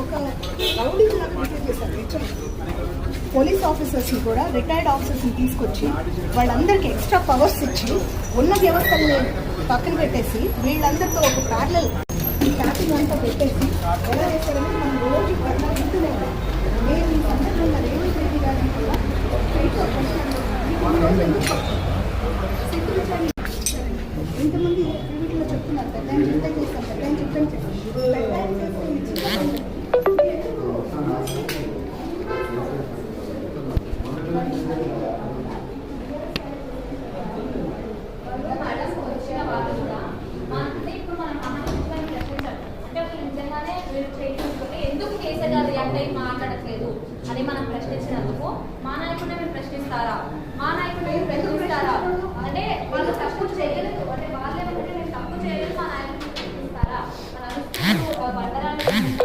ఒక రౌడీలా క్రియేట్ చేశారు పోలీస్ ఆఫీసర్స్ని కూడా రిటైర్డ్ ఆఫీసర్స్ని తీసుకొచ్చి వాళ్ళందరికీ ఎక్స్ట్రా పవర్స్ ఇచ్చి ఉన్న వ్యవస్థల్ని పక్కన పెట్టేసి వీళ్ళందరితో ఒక ప్యారలల్ ట్యాపింగ్ అంతా పెట్టేసి ఎలా చేస్తారని మనం రోజు పట్ల వింటూనే ఉన్నాం ఈ సందర్భంగా రేవంత్ రెడ్డి గారిని కూడా ప్రైవేట్లో పెద్ద ఆయన చేస్తాం పెద్ద ఆయన చేస్తాం ఎందుకు వచ్చిన మా- అంటే అంటే మాట్లాడట్లేదు అని మనం ప్రశ్నించినందుకు మా అంటే